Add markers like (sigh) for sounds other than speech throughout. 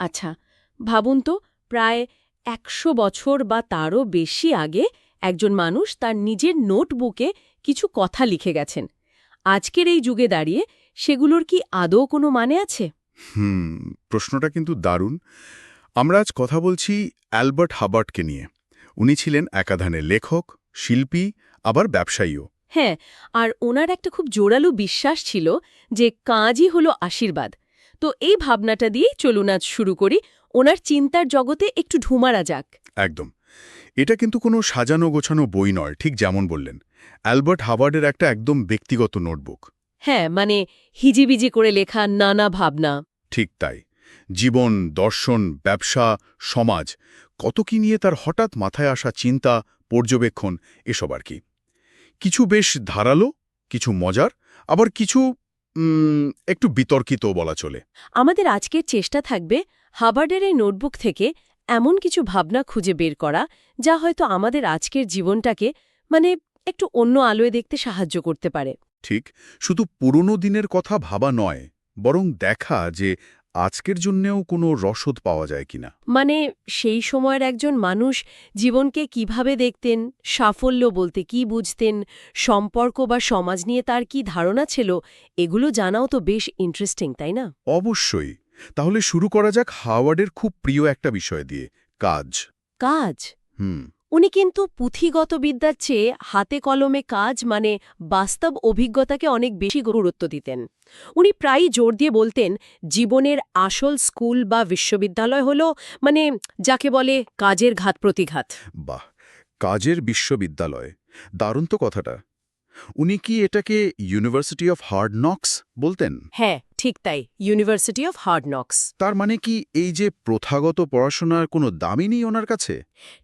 আচ্ছা ভাবুন তো প্রায় একশো বছর বা তারও বেশি আগে একজন মানুষ তার নিজের নোটবুকে কিছু কথা লিখে গেছেন। আজকের এই যুগে দাঁড়িয়ে সেগুলোর কি আদৌ কোনো মানে আছে? হুম প্রশ্নটা কিন্তু দারুণ। আমরা আজ কথা বলছি অ্যালবার্ট হাবার্টকে নিয়ে। উনি ছিলেন একাধানে লেখক শিল্পী আবার ব্যবসায়ীও। হ্যাঁ আর ওনার একটা খুব জোরালো বিশ্বাস ছিল যে কাজই হলো আশীর্বাদ। তো এই ভাবনাটা দিয়েই চলুন আজ শুরু করি। ওনার চিন্তার জগতে একটু ঢুমারা যাক। একদম। এটা কিন্তু কোনো সাজানো গোছানো বই নয় ঠিক যেমন বললেন। অ্যালবার্ট হাবার্ডের একটা একদম ব্যক্তিগত নোটবুক। হ্যাঁ মানে হিজিবিজি করে লেখা নানা ভাবনা। ঠিক তাই। জীবন দর্শন ব্যবসা সমাজ কত কি নিয়ে তার হঠাৎ মাথায় আসা চিন্তা পর্যবেক্ষণ এসব আর কি। কিছু বেশ ধারালো কিছু মজার আবার কিছু একটু বিতর্কিত বলা চলে। আমাদের আজকের চেষ্টা থাকবে হাবার্ডের এই নোটবুক থেকে এমন কিছু ভাবনা খুঁজে বের করা যা হয়তো আমাদের আজকের জীবনটাকে মানে একটু অন্য আলোয় দেখতে সাহায্য করতে পারে। ঠিক শুধু পুরনো দিনের কথা ভাবা নয় বরং দেখা যে আজকের জন্যেও কোনো রসদ পাওয়া যায় কিনা? মানে সেই সময়ের একজন মানুষ জীবনকে কীভাবে দেখতেন সাফল্য বলতে কি বুঝতেন সম্পর্ক বা সমাজ নিয়ে তার কি ধারণা ছিল এগুলো জানাও তো বেশ ইন্টারেস্টিং তাই না? অবশ্যই। তাহলে শুরু করা যাক হাওয়ার্ডের খুব প্রিয় একটা বিষয় দিয়ে কাজ। কাজ? হুম। উনি কিন্তু পুঁথিগত বিদ্যার চেয়ে হাতে কলমে কাজ মানে বাস্তব অভিজ্ঞতাকে অনেক বেশি গুরুত্ব দিতেন। উনি প্রায়ই জোর দিয়ে বলতেন, জীবনের আসল স্কুল বা বিশ্ববিদ্যালয় হল মানে যাকে বলে কাজের ঘাত প্রতিঘাত বাহ! কাজের বিশ্ববিদ্যালয়। দারুণ তো কথাটা। উনি কি এটাকে ইউনিভার্সিটি অফ হার্ড নক্স বলতেন? হ্যাঁ ঠিক তাই ইউনিভার্সিটি অফ হার্ড নক্স তার মানে কি এই যে প্রথাগত পড়াশোনার কোনো দামই নেই ওনার কাছে?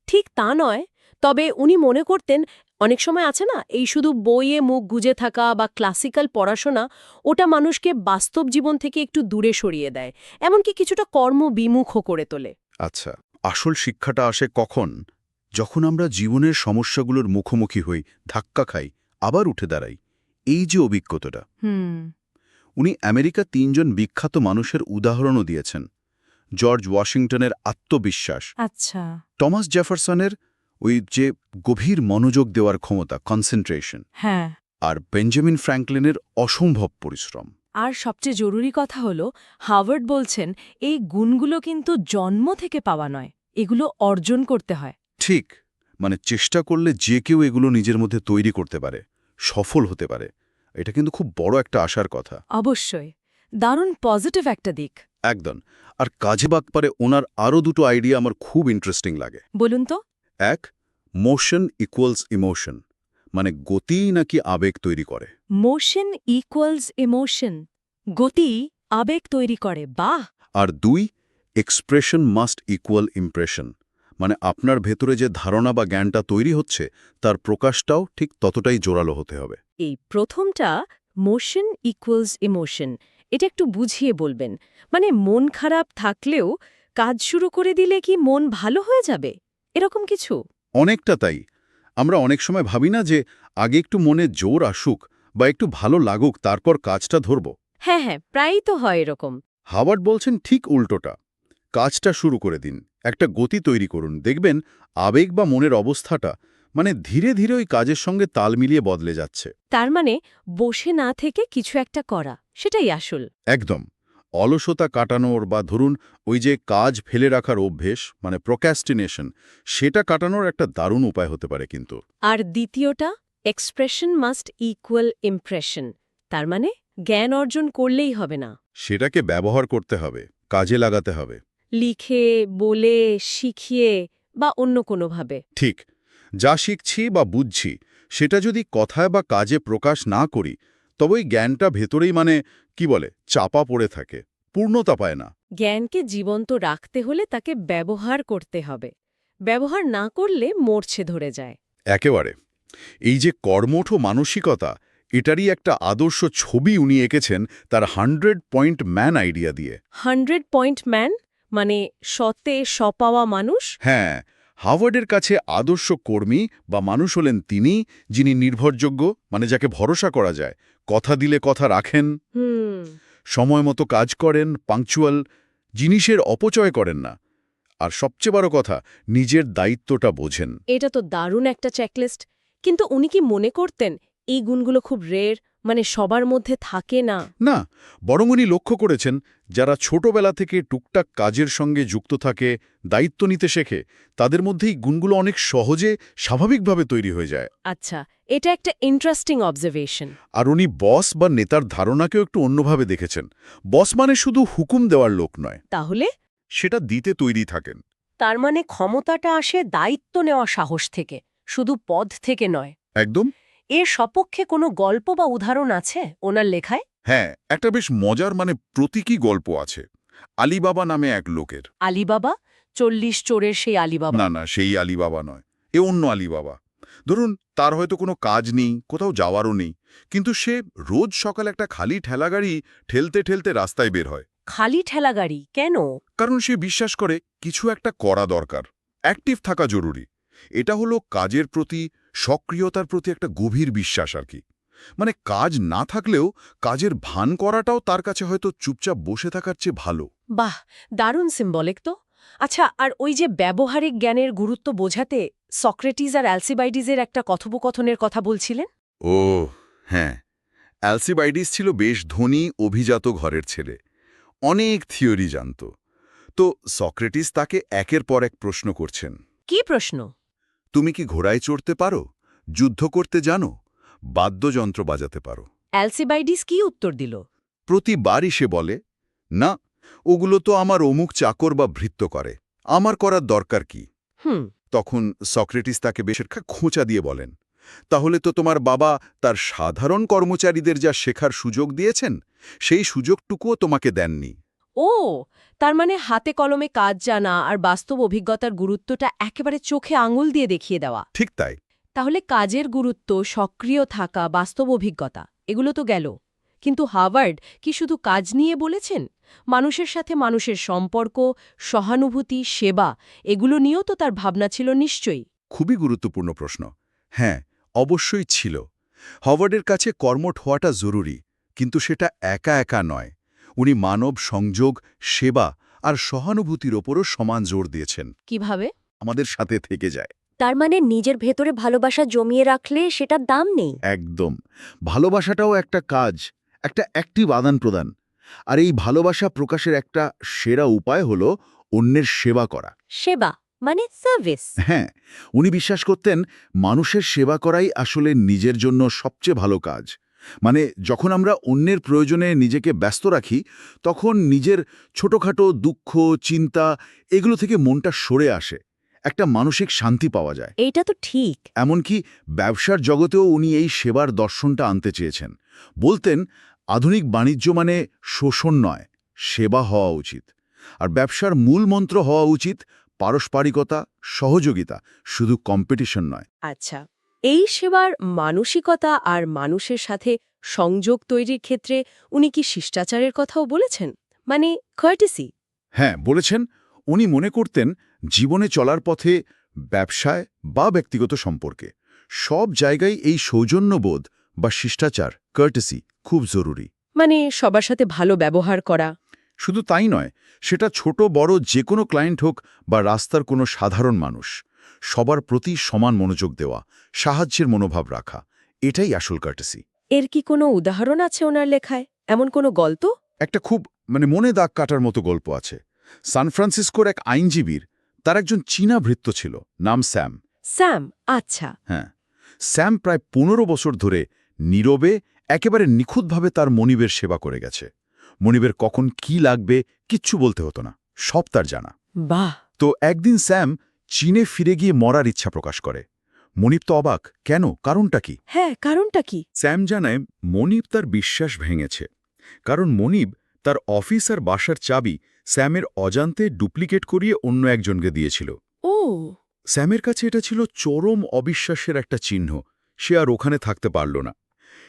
ঠিক তা নয় তবে উনি মনে করতেন অনেক সময় আছে না এই শুধু বইয়ে মুখ গুজে থাকা বা ক্লাসিক্যাল পড়াশোনা ওটা মানুষকে বাস্তব জীবন থেকে একটু দূরে সরিয়ে দেয় এমনকি কিছুটা কর্মবিমুখও করে তোলে। আচ্ছা আসল শিক্ষাটা আসে কখন? যখন আমরা জীবনের সমস্যাগুলোর মুখোমুখি হই ধাক্কা খাই আবার উঠে দাঁড়াই। এই যে অভিজ্ঞতাটা। হুম। উনি আমেরিকা তিনজন বিখ্যাত মানুষের উদাহরণও দিয়েছেন। জর্জ ওয়াশিংটনের আত্মবিশ্বাস। আচ্ছা। টমাস জেফারসনের ওই যে গভীর মনোযোগ দেওয়ার ক্ষমতা কনসেন্ট্রেশন হ্যাঁ। আর বেঞ্জামিন ফ্র্যাঙ্কলিনের অসম্ভব পরিশ্রম। আর সবচেয়ে জরুরি কথা হলো হাওয়ার্ড বলছেন এই গুণগুলো কিন্তু জন্ম থেকে পাওয়া নয় এগুলো অর্জন করতে হয়। ঠিক। মানে চেষ্টা করলে যে কেউ এগুলো নিজের মধ্যে তৈরি করতে পারে সফল হতে পারে। এটা কিন্তু খুব বড় একটা আশার কথা। অবশ্যই। দারুণ পজিটিভ একটা দিক। একদম। আর কাজে বাকপারে ওনার আরও দুটো আইডিয়া আমার খুব ইন্টারেস্টিং লাগে। বলুন তো। এক মোশন ইকুয়ালস ইমোশন মানে গতিই নাকি আবেগ তৈরি করে। মোশন ইকুয়ালস ইমোশন গতি আবেগ তৈরি করে। বাহ! আর দুই এক্সপ্রেশন মাস্ট ইকুয়াল ইমপ্রেশন মানে আপনার ভেতরে যে ধারণা বা জ্ঞানটা তৈরি হচ্ছে তার প্রকাশটাও ঠিক ততটাই জোরালো হতে হবে। এই প্রথমটা মোশন ইকুয়ালস ইমোশন এটা একটু বুঝিয়ে বলবেন। মানে মন খারাপ থাকলেও কাজ শুরু করে দিলে কি মন ভালো হয়ে যাবে? এরকম কিছু? অনেকটা তাই। আমরা অনেক সময় ভাবি না যে আগে একটু মনে জোর আসুক বা একটু ভালো লাগুক তারপর কাজটা ধরব। হ্যাঁ হ্যাঁ প্রায়ই তো হয় এরকম। হাওয়ার্ড বলছেন ঠিক উল্টোটা। কাজটা শুরু করে দিন। একটা গতি তৈরি করুন। দেখবেন আবেগ বা মনের অবস্থাটা মানে ধীরে ধীরে ওই কাজের সঙ্গে তাল মিলিয়ে বদলে যাচ্ছে। তার মানে বসে না থেকে কিছু একটা করা সেটাই আসল। একদম। অলসতা কাটানোর বা ধরুন ওই যে কাজ ফেলে রাখার অভ্যেস মানে প্রোক্যাস্টিনেশন সেটা কাটানোর একটা দারুণ উপায় হতে পারে কিন্তু। আর দ্বিতীয়টা এক্সপ্রেশন মাস্ট ইকুয়াল ইমপ্রেশন তার মানে জ্ঞান অর্জন করলেই হবে না। সেটাকে ব্যবহার করতে হবে কাজে লাগাতে হবে। লিখে বলে শিখিয়ে বা অন্য কোনোভাবে? ঠিক। যা শিখছি বা বুঝছি সেটা যদি কথায় বা কাজে প্রকাশ না করি তবে ওই জ্ঞানটা ভেতরেই মানে কি বলে চাপা পড়ে থাকে পূর্ণতা পায় না। জ্ঞানকে জীবন্ত রাখতে হলে তাকে ব্যবহার করতে হবে। ব্যবহার না করলে মরছে ধরে যায়। একেবারে। এই যে কর্মঠ মানসিকতা এটারই একটা আদর্শ ছবি উনি এঁকেছেন তার হান্ড্রেড পয়েন্ট ম্যান আইডিয়া দিয়ে। Hundred point man? মানে সতে সপাওয়া মানুষ? হ্যাঁ হাওয়ার্ডের কাছে আদর্শ কর্মী বা মানুষ হলেন তিনি যিনি নির্ভরযোগ্য মানে যাকে ভরসা করা যায়। কথা দিলে কথা রাখেন। সময় মতো কাজ করেন পাংচুয়াল জিনিসের অপচয় করেন না। আর সবচেয়ে বড় কথা নিজের দায়িত্বটা বোঝেন। এটা তো দারুণ একটা চেকলিস্ট কিন্তু উনি কি মনে করতেন এই গুণগুলো খুব রের মানে সবার মধ্যে থাকে না। না বরং উনি লক্ষ্য করেছেন যারা ছোটবেলা থেকে টুকটাক কাজের সঙ্গে যুক্ত থাকে দায়িত্ব নিতে শেখে তাদের মধ্যেই গুণগুলো অনেক সহজে স্বাভাবিকভাবে তৈরি হয়ে যায়। আচ্ছা এটা একটা ইন্টারেস্টিং অবজারভেশন আর উনি বস বা নেতার ধারণাকেও একটু অন্যভাবে দেখেছেন। বস মানে শুধু হুকুম দেওয়ার লোক নয়। তাহলে? সেটা দিতে তৈরি থাকেন। তার মানে ক্ষমতাটা আসে দায়িত্ব নেওয়া সাহস থেকে শুধু পদ থেকে নয়। একদম। এর সপক্ষে কোনো গল্প বা উদাহরণ আছে ওনার লেখায়? হ্যাঁ একটা বেশ মজার মানে প্রতীকী গল্প আছে আলিবাবা নামে এক লোকের। আলিবাবা? চল্লিশ চোরের সেই আলিবাবা? না না সেই আলিবাবা নয় এ অন্য আলিবাবা। ধরুন তার হয়তো কোনো কাজ নেই কোথাও যাওয়ারও নেই কিন্তু সে রোজ সকাল একটা খালি ঠেলাগাড়ি ঠেলতে ঠেলতে রাস্তায় বের হয়। খালি ঠেলা গাড়ি? কেন? কারণ সে বিশ্বাস করে কিছু একটা করা দরকার অ্যাক্টিভ থাকা জরুরি। এটা হলো কাজের প্রতি সক্রিয়তার প্রতি একটা গভীর বিশ্বাস আর কি। মানে কাজ না থাকলেও কাজের ভান করাটাও তার কাছে হয়তো চুপচাপ বসে থাকার চেয়ে ভালো। বাহ দারুণ সিম্বলিক তো। আচ্ছা আর ওই যে ব্যবহারিক জ্ঞানের গুরুত্ব বোঝাতে সক্রেটিস আর অ্যালসিবাইডিসের একটা কথোপকথনের কথা বলছিলেন? ও হ্যাঁ। অ্যালসিবাইডিস ছিল বেশ ধনী অভিজাত ঘরের ছেলে। অনেক থিওরি জানত। তো সক্রেটিস তাকে একের পর এক প্রশ্ন করছেন। কি প্রশ্ন? তুমি কি ঘোড়ায় চড়তে পারো? যুদ্ধ করতে জানো? বাদ্যযন্ত্র বাজাতে পারো। অ্যালসিবাইডিস কি উত্তর দিল? প্রতিবারই সে বলে না ওগুলো তো আমার অমুক চাকর বা ভৃত্য করে। আমার করার দরকার কি? হুম। তখন সক্রেটিস তাকে বেশ একটা খোঁচা দিয়ে বলেন তাহলে তো তোমার বাবা তার সাধারণ কর্মচারীদের যা শেখার সুযোগ দিয়েছেন সেই সুযোগটুকুও তোমাকে দেননি। ও তার মানে হাতে কলমে কাজ জানা আর বাস্তব অভিজ্ঞতার গুরুত্বটা একেবারে চোখে আঙুল দিয়ে দেখিয়ে দেওয়া। ঠিক তাই। তাহলে কাজের গুরুত্ব সক্রিয় থাকা বাস্তব অভিজ্ঞতা এগুলো তো গেল। কিন্তু হাওয়ার্ড কি শুধু কাজ নিয়ে বলেছেন? মানুষের সাথে মানুষের সম্পর্ক সহানুভূতি সেবা এগুলো নিয়েও তো তার ভাবনা ছিল নিশ্চয়ই। খুবই গুরুত্বপূর্ণ প্রশ্ন। হ্যাঁ অবশ্যই ছিল। হওয়ার্ডের কাছে কর্মঠ হওয়াটা জরুরি কিন্তু সেটা একা একা নয়। উনি মানব সংযোগ সেবা আর সহানুভূতির ওপরও সমান জোর দিয়েছেন। কীভাবে? আমাদের সাথে থেকে যায়। তার মানে নিজের ভেতরে ভালোবাসা জমিয়ে রাখলে সেটার দাম নেই? একদম। ভালোবাসাটাও একটা কাজ একটা অ্যাক্টিভ আদান প্রদান। আর এই ভালোবাসা প্রকাশের একটা সেরা উপায় হল অন্যের সেবা করা। সেবা মানে সার্ভিস হ্যাঁ উনি বিশ্বাস করতেন মানুষের সেবা করাই আসলে নিজের জন্য সবচেয়ে ভালো কাজ। মানে যখন আমরা অন্যের প্রয়োজনে নিজেকে ব্যস্ত রাখি তখন নিজের ছোটখাটো দুঃখ চিন্তা এগুলো থেকে মনটা সরে আসে। একটা মানসিক শান্তি পাওয়া যায়। এইটা তো ঠিক। এমনকি ব্যবসার জগতেও উনি এই সেবার দর্শনটা আনতে চেয়েছেন। বলতেন আধুনিক বাণিজ্য মানে শোষণ নয় সেবা হওয়া উচিত। আর ব্যবসার মূল মন্ত্র হওয়া উচিত পারস্পরিকতা সহযোগিতা শুধু কম্পিটিশন নয়। আচ্ছা। এই সেবার মানসিকতা আর মানুষের সাথে সংযোগ তৈরির ক্ষেত্রে উনি কি শিষ্টাচারের কথাও বলেছেন? মানে কার্টিসি হ্যাঁ বলেছেন। উনি মনে করতেন জীবনে চলার পথে ব্যবসায় বা ব্যক্তিগত সম্পর্কে সব জায়গায় এই সৌজন্যবোধ বা শিষ্টাচার কার্টেসি খুব জরুরি। মানে সবার সাথে ভালো ব্যবহার করা। শুধু তাই নয় সেটা ছোট বড় যে কোনো ক্লায়েন্ট হোক বা রাস্তার কোনো সাধারণ মানুষ। সবার প্রতি সমান মনোযোগ দেওয়া সাহায্যের মনোভাব রাখা এটাই আসল কার্টেসি এর কি কোনো উদাহরণ আছে ওনার লেখায়? এমন কোনো গল্প? একটা খুব মানে মনে দাগ কাটার মতো গল্প আছে। সান ফ্রান্সিসকোর এক আইনজীবীর তার একজন চীনা ভৃত্য ছিল নাম স্যাম। স্যাম আচ্ছা। হ্যাঁ। স্যাম প্রায় পনেরো বছর ধরে নীরবে একেবারে নিখুঁতভাবে তার মনিবের সেবা করে গেছে। মনিবের কখন কি লাগবে কিচ্ছু বলতে হতো না সব তার জানা। বাহ! তো একদিন স্যাম চীনে ফিরে গিয়ে মরার ইচ্ছা প্রকাশ করে। মনিব তো অবাক। কেন? কারণটা কি? হ্যাঁ কারণটা কি? স্যাম জানায় মনিব তার বিশ্বাস ভেঙেছে। কারণ মনিব তার অফিস আর বাসার চাবি স্যামের অজান্তে ডুপ্লিকেট করিয়ে অন্য একজনকে দিয়েছিল। ও। স্যামের কাছে এটা ছিল চরম অবিশ্বাসের একটা চিহ্ন। সে আর ওখানে থাকতে পারল না।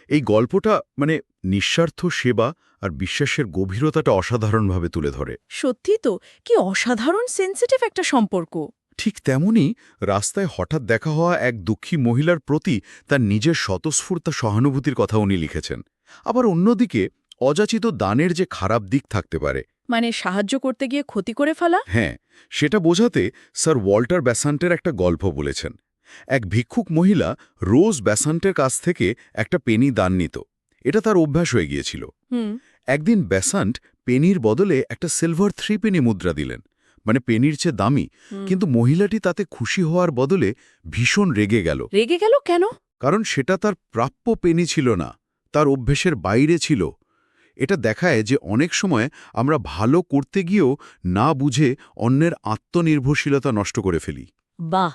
এই গল্পটা মানে নিঃস্বার্থ সেবা আর বিশ্বাসের গভীরতাটা অসাধারণভাবে তুলে ধরে। সত্যি তো কি অসাধারণ সেন্সিটিভ একটা সম্পর্ক। ঠিক তেমনি রাস্তায় হঠাৎ দেখা হওয়া এক দুঃখী মহিলার প্রতি তার নিজের স্বতঃস্ফূর্ত সহানুভূতির কথা উনি লিখেছেন। আবার অন্যদিকে অযাচিত দানের যে খারাপ দিক থাকতে পারে। মানে সাহায্য করতে গিয়ে ক্ষতি করে ফেলা? হ্যাঁ সেটা বোঝাতে স্যার ওয়াল্টার ব্যাসান্টের একটা গল্প বলেছেন। এক ভিক্ষুক মহিলা রোজ ব্যাসান্টের কাছ থেকে একটা পেনি দান নিত। এটা তার অভ্যাস হয়ে গিয়েছিল। একদিন ব্যাসান্ট পেনির বদলে একটা সিলভার থ্রি পেনি মুদ্রা দিলেন। মানে পেনির চেয়ে দামি। কিন্তু মহিলাটি তাতে খুশি হওয়ার বদলে ভীষণ রেগে গেল। রেগে গেল কেন? কারণ সেটা তার প্রাপ্য পেনি ছিল না তার অভ্যেসের বাইরে ছিল। এটা দেখায় যে অনেক সময় আমরা ভালো করতে গিয়েও না বুঝে অন্যের আত্মনির্ভরশীলতা নষ্ট করে ফেলি। বাহ!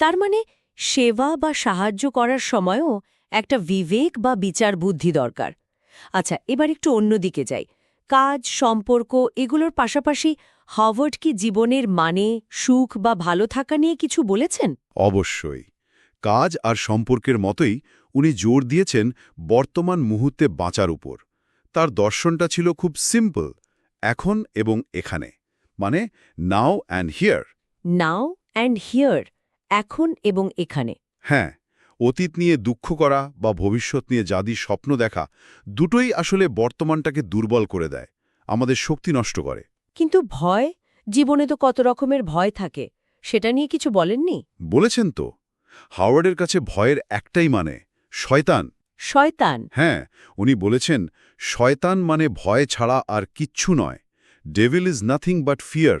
তার মানে সেবা বা সাহায্য করার সময়ও একটা বিবেক বা বিচার বুদ্ধি দরকার। আচ্ছা এবার একটু অন্যদিকে যাই। কাজ সম্পর্ক এগুলোর পাশাপাশি হাওয়ার্ড কি জীবনের মানে সুখ বা ভালো থাকা নিয়ে কিছু বলেছেন? অবশ্যই। কাজ আর সম্পর্কের মতোই উনি জোর দিয়েছেন বর্তমান মুহূর্তে বাঁচার উপর। তার দর্শনটা ছিল খুব সিম্পল এখন এবং এখানে। মানে now and here. Now and here এখন এবং এখানে। হ্যাঁ অতীত নিয়ে দুঃখ করা বা ভবিষ্যৎ নিয়ে যাদি স্বপ্ন দেখা দুটোই আসলে বর্তমানটাকে দুর্বল করে দেয় আমাদের শক্তি নষ্ট করে। কিন্তু ভয়? জীবনে তো কত রকমের ভয় থাকে। সেটা নিয়ে কিছু বলেননি? বলেছেন তো। হাওয়ার্ডের কাছে ভয়ের একটাই মানে শয়তান। শয়তান? হ্যাঁ উনি বলেছেন শয়তান মানে ভয় ছাড়া আর কিচ্ছু নয়। Devil is nothing but fear.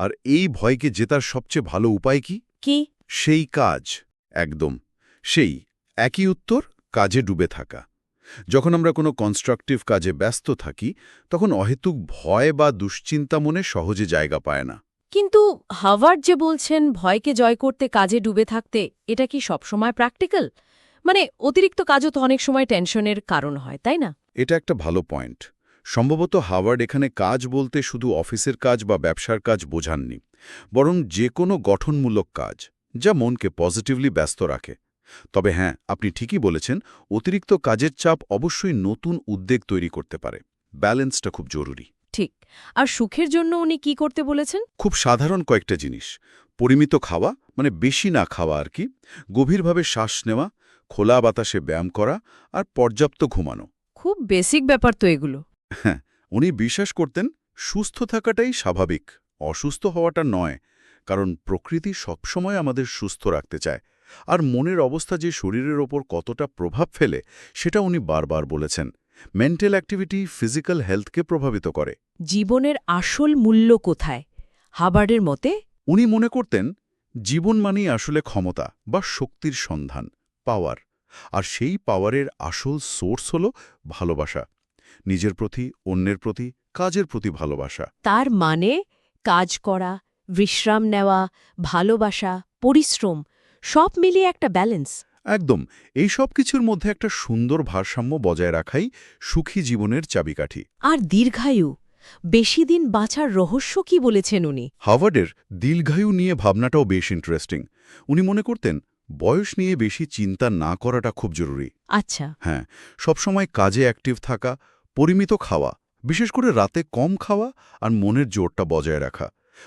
আর এই ভয়কে জেতার সবচেয়ে ভালো উপায় কি? কি? সেই কাজ। একদম। সেই একই উত্তর কাজে ডুবে থাকা। যখন আমরা কোনো কনস্ট্রাকটিভ কাজে ব্যস্ত থাকি তখন অহেতুক ভয় বা দুশ্চিন্তা মনে সহজে জায়গা পায় না। কিন্তু হাওয়ার্ড যে বলছেন ভয়কে জয় করতে কাজে ডুবে থাকতে এটা কি সবসময় প্র্যাকটিক্যাল মানে অতিরিক্ত কাজও তো অনেক সময় টেনশনের কারণ হয় তাই না? এটা একটা ভালো পয়েন্ট সম্ভবত হাওয়ার্ড এখানে কাজ বলতে শুধু অফিসের কাজ বা ব্যবসার কাজ বোঝাননি বরং যে কোনো গঠনমূলক কাজ যা মনকে পজিটিভলি ব্যস্ত রাখে। তবে হ্যাঁ আপনি ঠিকই বলেছেন অতিরিক্ত কাজের চাপ অবশ্যই নতুন উদ্বেগ তৈরি করতে পারে। ব্যালেন্সটা খুব জরুরি। ঠিক। আর সুখের জন্য উনি কি করতে বলেছেন? খুব সাধারণ কয়েকটা জিনিস। পরিমিত খাওয়া মানে বেশি না খাওয়া আর কি গভীরভাবে শ্বাস নেওয়া খোলা বাতাসে ব্যায়াম করা আর পর্যাপ্ত ঘুমানো। খুব বেসিক ব্যাপার তো এগুলো। হ্যাঁ উনি বিশ্বাস করতেন সুস্থ থাকাটাই স্বাভাবিক অসুস্থ হওয়াটা নয় কারণ প্রকৃতি সবসময় আমাদের সুস্থ রাখতে চায়। আর মনের অবস্থা যে শরীরের ওপর কতটা প্রভাব ফেলে সেটা উনি বারবার বলেছেন। মেন্টাল অ্যাক্টিভিটি ফিজিক্যাল হেলথকে প্রভাবিত করে। জীবনের আসল মূল্য কোথায়? হাবার্ডের মতে উনি মনে করতেন জীবন মানেই আসলে ক্ষমতা বা শক্তির সন্ধান পাওয়ার। আর সেই পাওয়ারের আসল সোর্স হল ভালোবাসা। নিজের প্রতি অন্যের প্রতি কাজের প্রতি ভালোবাসা। তার মানে কাজ করা বিশ্রাম নেওয়া ভালোবাসা পরিশ্রম সব মিলিয়ে একটা ব্যালেন্স। একদম। এই সব কিছুর মধ্যে একটা সুন্দর ভারসাম্য বজায় রাখাই সুখী জীবনের চাবিকাঠি। আর দীর্ঘায়ু বেশি দিন বাঁচার রহস্য কি বলেছেন উনি? হাভার্ডের দীর্ঘায়ু নিয়ে ভাবনাটাও বেশ ইন্টারেস্টিং উনি মনে করতেন বয়স নিয়ে বেশি চিন্তা না করাটা খুব জরুরি। আচ্ছা। হ্যাঁ সবসময় কাজে অ্যাক্টিভ থাকা পরিমিত খাওয়া বিশেষ করে রাতে কম খাওয়া আর মনের জোরটা বজায় রাখা।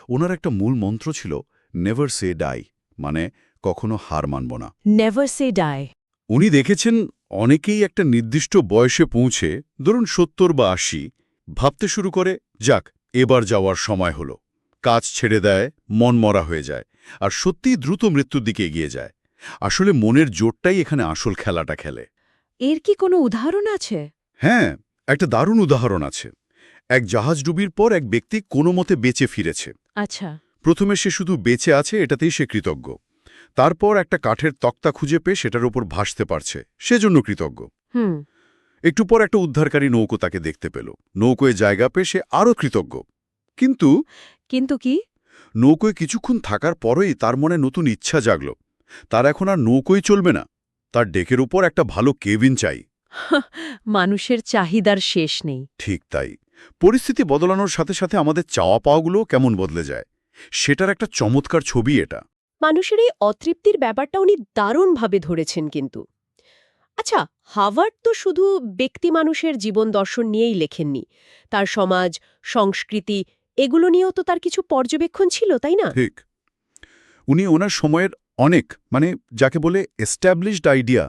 ওনার একটা মূল মন্ত্র ছিল নেভার সে ডাই মানে কখনো হার মানব না। নেভার সে ডাই উনি দেখেছেন অনেকেই একটা নির্দিষ্ট বয়সে পৌঁছে ধরুন সত্তর বা আশি ভাবতে শুরু করে যাক এবার যাওয়ার সময় হলো। কাজ ছেড়ে দেয় মন মরা হয়ে যায় আর সত্যিই দ্রুত মৃত্যুর দিকে এগিয়ে যায়। আসলে মনের জোরটাই এখানে আসল খেলাটা খেলে। এর কি কোনো উদাহরণ আছে? হ্যাঁ একটা দারুণ উদাহরণ আছে। এক জাহাজ ডুবির পর এক ব্যক্তি কোনো মতে বেঁচে ফিরেছে। আচ্ছা। প্রথমে সে শুধু বেঁচে আছে এটাতেই সে কৃতজ্ঞ। তারপর একটা কাঠের তক্তা খুঁজে পেয়ে সেটার উপর ভাসতে পারছে। সেজন্য কৃতজ্ঞ। হুম। একটু পর একটা উদ্ধারকারী নৌকো তাকে দেখতে পেল। নৌকোয় জায়গা পেয়ে সে আরও কৃতজ্ঞ। কিন্তু কিন্তু কি? নৌকোয় কিছুক্ষণ থাকার পরেই তার মনে নতুন ইচ্ছা জাগল। তার এখন আর নৌকোই চলবে না। তার ডেকের উপর একটা ভালো কেবিন চাই। (laughs) মানুষের চাহিদার শেষ নেই। ঠিক তাই। পরিস্থিতি বদলানোর সাথে সাথে আমাদের চাওয়া পাওয়াগুলোও কেমন বদলে যায়। সেটার একটা চমৎকার ছবি এটা। মানুষের এই অতৃপ্তির ব্যাপারটা উনি দারুণভাবে ধরেছেন কিন্তু। আচ্ছা হাভার্ড তো শুধু ব্যক্তি মানুষের জীবন দর্শন নিয়েই লেখেননি। তার সমাজ সংস্কৃতি এগুলো নিয়েও তো তার কিছু পর্যবেক্ষণ ছিল তাই না? ঠিক। উনি ওনার সময়ের অনেক মানে যাকে বলে এস্টাবলিশড আইডিয়া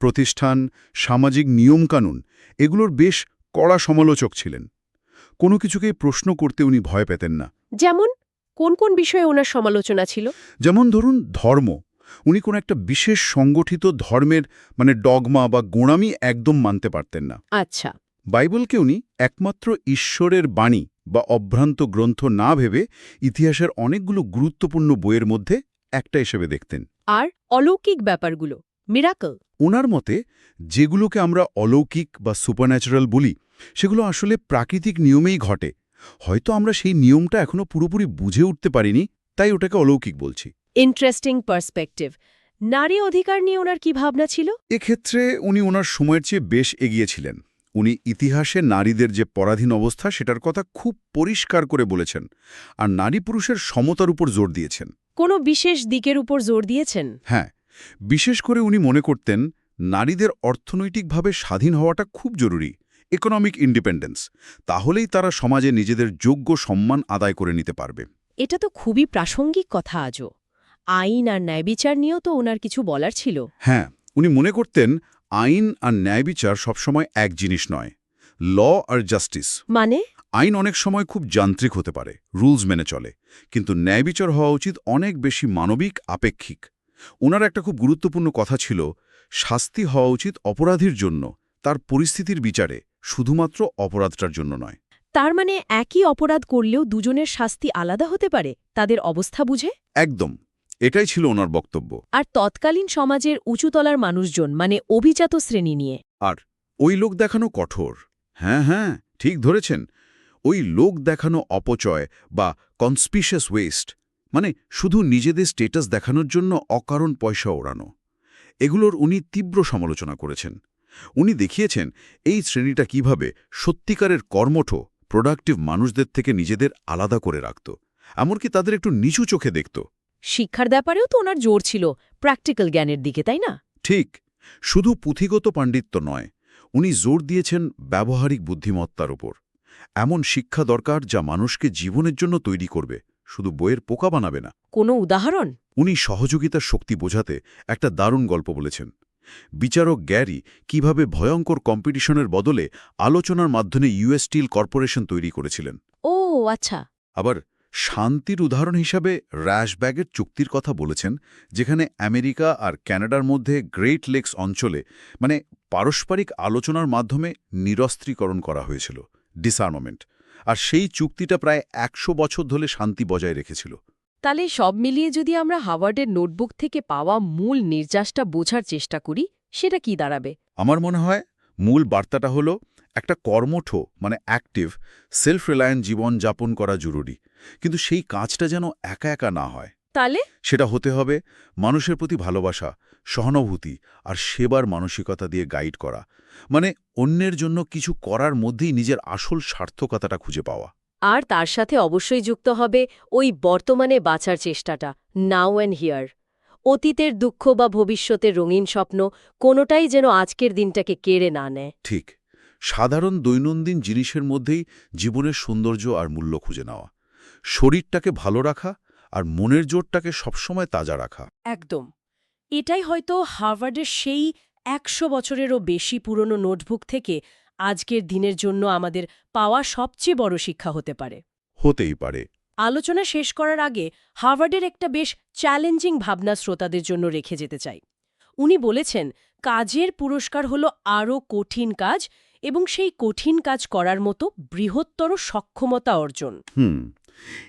প্রতিষ্ঠান সামাজিক নিয়মকানুন এগুলোর বেশ কড়া সমালোচক ছিলেন। কোনো কিছুকেই প্রশ্ন করতে উনি ভয় পেতেন না। যেমন? কোন কোন বিষয়ে ওনার সমালোচনা ছিল? যেমন ধরুন ধর্ম। উনি কোনো একটা বিশেষ সংগঠিত ধর্মের মানে ডগমা বা গোড়ামি একদম মানতে পারতেন না। আচ্ছা। বাইবেলকে উনি একমাত্র ঈশ্বরের বাণী বা অভ্রান্ত গ্রন্থ না ভেবে ইতিহাসের অনেকগুলো গুরুত্বপূর্ণ বইয়ের মধ্যে একটা হিসেবে দেখতেন। আর অলৌকিক ব্যাপারগুলো মিরাকল? ওনার মতে যেগুলোকে আমরা অলৌকিক বা সুপারন্যাচারাল বলি সেগুলো আসলে প্রাকৃতিক নিয়মেই ঘটে। হয়তো আমরা সেই নিয়মটা এখনও পুরোপুরি বুঝে উঠতে পারিনি তাই ওটাকে অলৌকিক বলছি। ইন্টারেস্টিং পার্সপেক্টিভ নারী অধিকার নিয়ে ওনার কি ভাবনা ছিল? এক্ষেত্রে উনি ওনার সময়ের চেয়ে বেশ এগিয়েছিলেন উনি ইতিহাসে নারীদের যে পরাধীন অবস্থা সেটার কথা খুব পরিষ্কার করে বলেছেন আর নারী পুরুষের সমতার উপর জোর দিয়েছেন। কোনো বিশেষ দিকের উপর জোর দিয়েছেন? হ্যাঁ বিশেষ করে উনি মনে করতেন নারীদের অর্থনৈতিকভাবে স্বাধীন হওয়াটা খুব জরুরি। ইকোনমিক ইন্ডিপেন্ডেন্স তাহলেই তারা সমাজে নিজেদের যোগ্য সম্মান আদায় করে নিতে পারবে। এটা তো খুবই প্রাসঙ্গিক কথা আজও। আইন আর ন্যায়বিচার নিয়েও তো ওনার কিছু বলার ছিল। হ্যাঁ উনি মনে করতেন আইন আর ন্যায়বিচার সবসময় এক জিনিস নয় ল আর জাস্টিস। মানে? আইন অনেক সময় খুব যান্ত্রিক হতে পারে রুলস মেনে চলে কিন্তু ন্যায়বিচার হওয়া উচিত অনেক বেশি মানবিক আপেক্ষিক। ওনার একটা খুব গুরুত্বপূর্ণ কথা ছিল শাস্তি হওয়া উচিত অপরাধীর জন্য তার পরিস্থিতির বিচারে। শুধুমাত্র অপরাধটার জন্য নয়। তার মানে একই অপরাধ করলেও দুজনের শাস্তি আলাদা হতে পারে তাদের অবস্থা বুঝে? একদম এটাই ছিল ওনার বক্তব্য। আর তৎকালীন সমাজের উঁচুতলার মানুষজন মানে অভিজাত শ্রেণি নিয়ে। আর ওই লোক দেখানো কঠোর। হ্যাঁ হ্যাঁ ঠিক ধরেছেন। ওই লোক দেখানো অপচয় বা কনস্পিশিয়াস ওয়েস্ট মানে শুধু নিজেদের স্টেটাস দেখানোর জন্য অকারণ পয়সা ওড়ানো এগুলোর উনি তীব্র সমালোচনা করেছেন। উনি দেখিয়েছেন এই শ্রেণীটা কীভাবে সত্যিকারের কর্মঠ প্রোডাক্টিভ মানুষদের থেকে নিজেদের আলাদা করে রাখত। এমনকি তাদের একটু নিচু চোখে দেখত। শিক্ষার ব্যাপারেও তো ওনার জোর ছিল প্র্যাকটিক্যাল জ্ঞানের দিকে তাই না? ঠিক শুধু পুঁথিগত পাণ্ডিত্য নয় উনি জোর দিয়েছেন ব্যবহারিক বুদ্ধিমত্তার উপর। এমন শিক্ষা দরকার যা মানুষকে জীবনের জন্য তৈরি করবে শুধু বইয়ের পোকা বানাবে না। কোনো উদাহরণ? উনি সহযোগিতার শক্তি বোঝাতে একটা দারুণ গল্প বলেছেন। বিচারক গ্যারি কীভাবে ভয়ঙ্কর কম্পিটিশনের বদলে আলোচনার মাধ্যমে ইউএস স্টিল কর্পোরেশন তৈরি করেছিলেন। ও আচ্ছা। আবার শান্তির উদাহরণ হিসাবে র্যাশব্যাগের চুক্তির কথা বলেছেন যেখানে আমেরিকা আর ক্যানাডার মধ্যে গ্রেট লেকস অঞ্চলে মানে পারস্পরিক আলোচনার মাধ্যমে নিরস্ত্রীকরণ করা হয়েছিল ডিসআর্মামেন্ট আর সেই চুক্তিটা প্রায় একশো বছর ধরে শান্তি বজায় রেখেছিল। তাহলে সব মিলিয়ে যদি আমরা হাওয়ার্ডের নোটবুক থেকে পাওয়া মূল নির্যাসটা বোঝার চেষ্টা করি সেটা কি দাঁড়াবে? আমার মনে হয় মূল বার্তাটা হলো একটা কর্মঠ মানে অ্যাক্টিভ সেলফ রিলায়েন্ট জীবন যাপন করা জরুরি। কিন্তু সেই কাজটা যেন একা একা না হয়। তাহলে? সেটা হতে হবে মানুষের প্রতি ভালোবাসা সহানুভূতি আর সেবার মানসিকতা দিয়ে গাইড করা। মানে অন্যের জন্য কিছু করার মধ্যেই নিজের আসল সার্থকতাটা খুঁজে পাওয়া। আর তার সাথে অবশ্যই যুক্ত হবে ওই বর্তমানে বাঁচার চেষ্টাটা নাও অ্যান্ড হিয়ার। অতীতের দুঃখ বা ভবিষ্যতের রঙিন স্বপ্ন কোনোটাই যেন আজকের দিনটাকে কেড়ে না নেয়। ঠিক সাধারণ দৈনন্দিন জিনিসের মধ্যেই জীবনের সৌন্দর্য আর মূল্য খুঁজে নেওয়া শরীরটাকে ভালো রাখা আর মনের জোরটাকে সবসময় তাজা রাখা। একদম এটাই হয়তো হার্ভার্ডের সেই একশো বছরেরও বেশি পুরনো নোটবুক থেকে আজকের দিনের জন্য আমাদের পাওয়া সবচেয়ে বড় শিক্ষা হতে পারে। হতেই পারে। আলোচনা শেষ করার আগে হার্ভার্ডের একটা বেশ চ্যালেঞ্জিং ভাবনা শ্রোতাদের জন্য রেখে যেতে চাই। উনি বলেছেন কাজের পুরস্কার হল আরও কঠিন কাজ এবং সেই কঠিন কাজ করার মতো বৃহত্তর সক্ষমতা অর্জন। হুম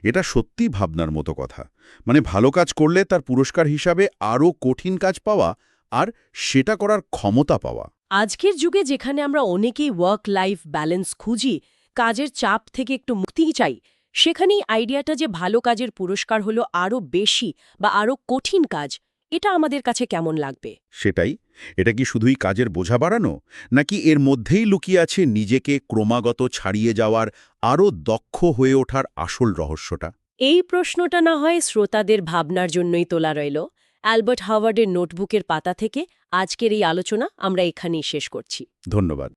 এটা সত্যি ভাবনার মতো কথা। মানে ভালো কাজ করলে তার পুরস্কার হিসাবে আরও কঠিন কাজ পাওয়া আর সেটা করার ক্ষমতা পাওয়া। আজকের যুগে যেখানে আমরা অনেকেই ওয়ার্ক লাইফ ব্যালেন্স খুঁজি কাজের চাপ থেকে একটু মুক্তি চাই সেখানেই আইডিয়াটা যে ভালো কাজের পুরস্কার হলো আরও বেশি বা আরও কঠিন কাজ এটা আমাদের কাছে কেমন লাগবে? সেটাই। এটা কি শুধুই কাজের বোঝা বাড়ানো নাকি এর মধ্যেই লুকিয়ে আছে নিজেকে ক্রমাগত ছাড়িয়ে যাওয়ার আরও দক্ষ হয়ে ওঠার আসল রহস্যটা? এই প্রশ্নটা না হয় শ্রোতাদের ভাবনার জন্যই তোলা রইল। অ্যালবার্ট হাওয়ার্ডের নোটবুকের পাতা থেকে আজকের এই আলোচনা আমরা এখানেই শেষ করছি। ধন্যবাদ।